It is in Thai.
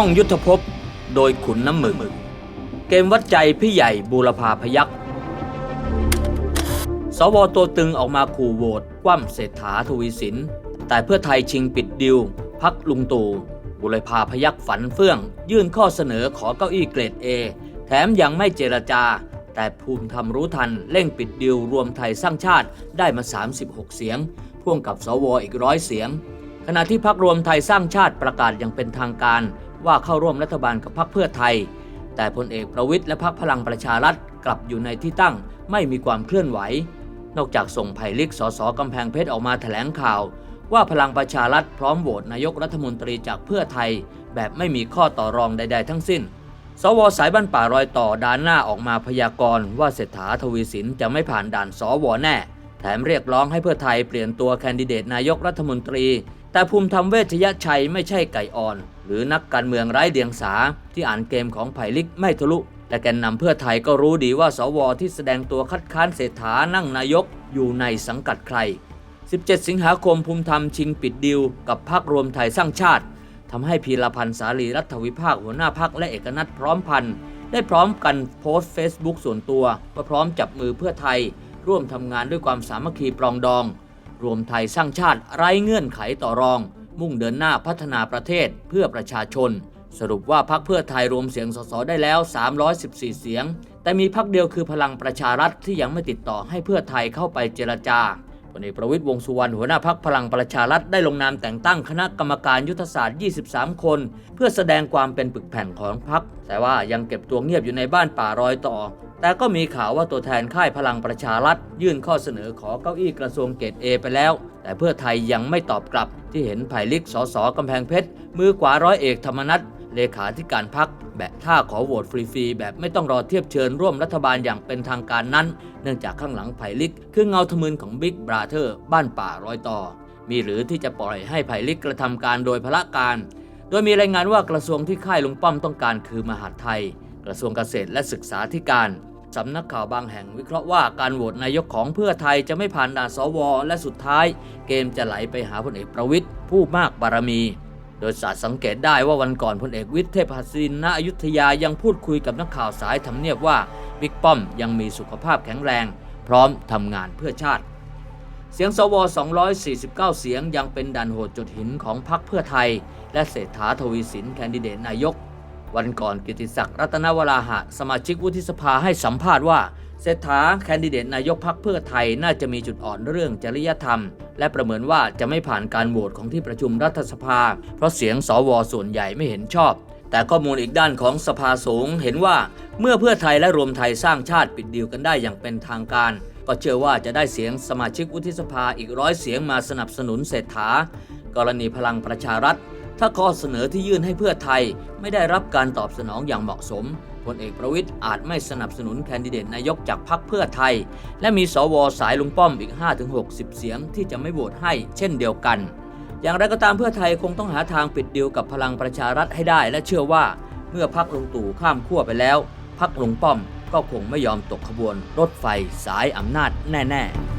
ท่องยุทธภพโดยขุนน้ำหมึก เกมวัดใจพี่ใหญ่บูรพาพยักษ์สวตัวตึงออกมาขู่โหวตคว่ำเศรษฐาทวีสิน แต่เพื่อไทยชิงปิดดิว พักลุงตู่บุรพาพยักฝันเฟื่อง ยื่นข้อเสนอขอเก้าอี้เกรด A แถมยังไม่เจรจา แต่ภูมิธรรมรู้ทันเร่งปิดดิวรวมไทยสร้างชาติได้มา 36 เสียง พ่วงกับสวอีกร้อยเสียง ขณะที่พักรวมไทยสร้างชาติประกาศอย่างเป็นทางการ ว่าเข้าร่วมรัฐบาลกับพรรคเพื่อไทย แต่พลเอกประวิทย์และพรรคพลังประชารัฐกลับอยู่ในที่ตั้งไม่มีความเคลื่อนไหว นอกจากส่งไผ่ลิกสสกำแพงเพชรออกมาแถลงข่าว ว่าพลังประชารัฐพร้อมโหวตนายกรัฐมนตรีจากเพื่อไทย แบบไม่มีข้อต่อรองใด ๆ ทั้งสิ้น สวสายบ้านป่ารอยต่อด่านหน้าออกมาพยากรณ์ว่าเศรษฐาทวีสินจะไม่ผ่านด่านสวแน่แถมเรียกร้องให้เพื่อไทยเปลี่ยนตัวแคนดิเดตนายกรัฐมนตรี แต่ภูมิธรรมเวชยชัยไม่ใช่ไก่อ่อน หรือนักการเมืองไร้เดียงสาที่อ่านเกมของไผ่ลิกไม่ทะลุ แต่แกนนำเพื่อไทยก็รู้ดีว่าสวที่แสดงตัวคัดค้านเศรษฐานั่งนายกอยู่ในสังกัดใคร 17 สิงหาคมภูมิธรรมชิงปิดดิวกับพรรครวมไทยสร้างชาติทำให้พีรพันธ์สาลีรัฐวิภาคหัวหน้าพักและเอกนัทพร้อมพันธ์ได้พร้อมกันโพสต์เฟซบุ๊กส่วนตัวว่าพร้อมจับมือเพื่อไทย ร่วมทำงานด้วยความสามัคคีปรองดอง รวมไทยสร้างชาติไร้เงื่อนไขต่อรอง มุ่งเดินหน้าพัฒนาประเทศเพื่อประชาชน สรุปว่าพักเพื่อไทยรวมเสียงสสได้แล้ว 314 เสียง แต่มีพักเดียวคือพลังประชารัฐที่ยังไม่ติดต่อให้เพื่อไทยเข้าไปเจรจา พลเอกประวิตยวงสุวรรณหัวหน้าพักพลังประชารัฐได้ลงนามแต่งตั้งคณะกรรมการยุทธศาสตร์ 23 คน เพื่อแสดงความเป็นปึกแผ่นของพัก แต่ว่ายังเก็บตัวเงียบอยู่ในบ้านป่ารอยต่อ แต่ก็มีข่าวว่าตัวแทนค่ายพลังประชารัฐ ยื่นข้อเสนอขอเก้าอี้กระทรวงเกตเอไปแล้ว แต่เพื่อไทยยังไม่ตอบกลับ ที่เห็นไผ่ลิกสสกำแพงเพชรมือกว่าร้อยเอกธรรมนัฐ เลขาธิการพักแบะท่าขอโหวตฟรีๆ แบบไม่ต้องรอเทียบเชิญร่วมรัฐบาลอย่างเป็นทางการนั้น เนื่องจากข้างหลังไผ่ลิก คือเงาทะมึนของบิ๊กบราเธอร์บ้านป่ารอยต่อ มีหรือที่จะปล่อยให้ไผ่ลิกกระทำการโดยพละการ โดยมีรายงานว่ากระทรวงที่ค่ายลุงป้อมต้องการคือมหาดไทย กระทรวงเกษตรและศึกษาธิการสำนักข่าวบางแห่งวิเคราะห์ว่าการโหวตนายกของเพื่อไทยจะไม่ผ่านด่านสวและสุดท้าย เกมจะไหลไปหาพลเอกประวิทย์ผู้มากบารมี โดยศาสตร์สังเกตได้ว่าวันก่อนพลเอกวิทย์เทพหัสินณอยุธยายังพูดคุยกับนักข่าวสายทำเนียบว่าบิ๊กป้อมยังมีสุขภาพแข็งแรง พร้อมทำงานเพื่อชาติ เสียงสว 249 เสียงยังเป็นดันโหดจุดหินของพรรคเพื่อไทย และเศรษฐาทวีสินแคนดิเดตนายก วันก่อนกิติศักดิ์รัตนวราหะ สมาชิกวุฒิสภาให้สัมภาษณ์ว่า เศรษฐาแคนดิเดตนายกพรรคเพื่อไทยน่าจะมีจุดอ่อนเรื่องจริยธรรม และประเมินว่าจะไม่ผ่านการโหวตของที่ประชุมรัฐสภา เพราะเสียงสวส่วนใหญ่ไม่เห็นชอบ แต่ข้อมูลอีกด้านของสภาสูงเห็นว่าเมื่อเพื่อไทยและรวมไทยสร้างชาติปิดดีลกันได้อย่างเป็นทางการ ก็เชื่อว่าจะได้เสียงสมาชิกวุฒิสภาอีกร้อยเสียงมาสนับสนุนเศรษฐากรณีพลังประชารัฐ ถ้าข้อเสนอที่ยื่นให้เพื่อไทยไม่ได้รับการตอบสนองอย่างเหมาะสมพลเอกประวิทย์อาจไม่สนับสนุนแคนดิเดตนายกจากพรรคเพื่อไทย และมีสวสายลุงป้อมอีก 5-60 เสียงที่จะไม่โหวตให้เช่นเดียวกัน อย่างไรก็ตามเพื่อไทยคงต้องหาทางปิดดีลกับพลังประชารัฐให้ได้ และเชื่อว่าเมื่อพักลุงตู่ข้ามขั้วไปแล้วพักลุงป้อมก็คงไม่ยอมตกขบวนรถไฟสายอำนาจแน่ ๆ